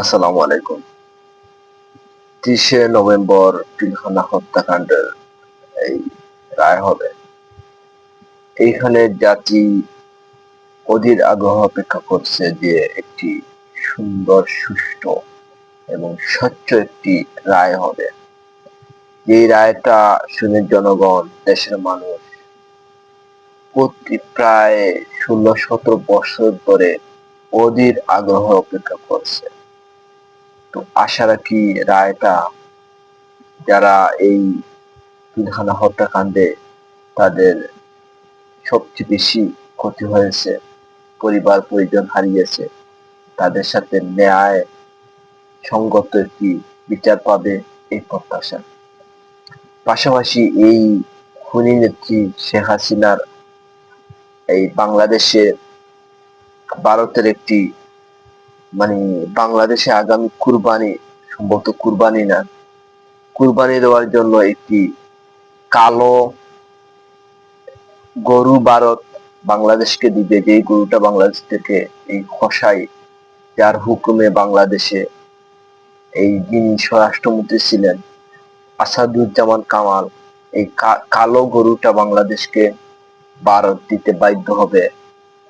আসসালামু আলাইকুম। তিরিশে নভেম্বর পিলখানা হত্যাকাণ্ডের এই রায় হবে। এইখানে জাতি অধীর আগ্রহ অপেক্ষা করছে যে একটি সুন্দর, সুষ্ঠু এবং স্বচ্ছ একটি রায় হবে। এই রায়টা শুনে জনগণ, দেশের মানুষ প্রতি প্রায় ষোলো সতেরো বছর ধরে অধীর আগ্রহ অপেক্ষা করছে। তো আশা রাখি রায়টা যারা এই পিলখানা হত্যাকাণ্ডে তাদের সবচেয়ে বেশি ক্ষতি হয়েছে, পরিবার, পরিজন হারিয়েছে, তাদের সাথে ন্যায় সঙ্গত একটি বিচার পাবে এই প্রত্যাশা। পাশাপাশি এই খুনি নেত্রী শেখ হাসিনার এই বাংলাদেশে ভারতের একটি মানে বাংলাদেশে আগামী কুরবানি, সম্ভবত কুরবানি না, কুরবানি দেওয়ার জন্য একটি কালো গরু ভারত বাংলাদেশকে দিবে যে গরুটা বাংলাদেশ থেকে এই খসাই যার হুকুমে বাংলাদেশে এই যিনি স্বরাষ্ট্রমন্ত্রী ছিলেন, আসাদুজ্জামান কামাল, এই কালো গরুটা বাংলাদেশকে ভারত দিতে বাধ্য হবে।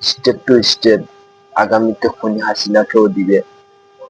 স্টেপ টু স্টেপ আগামীতে খুনি হাসিনাকেও দিবে।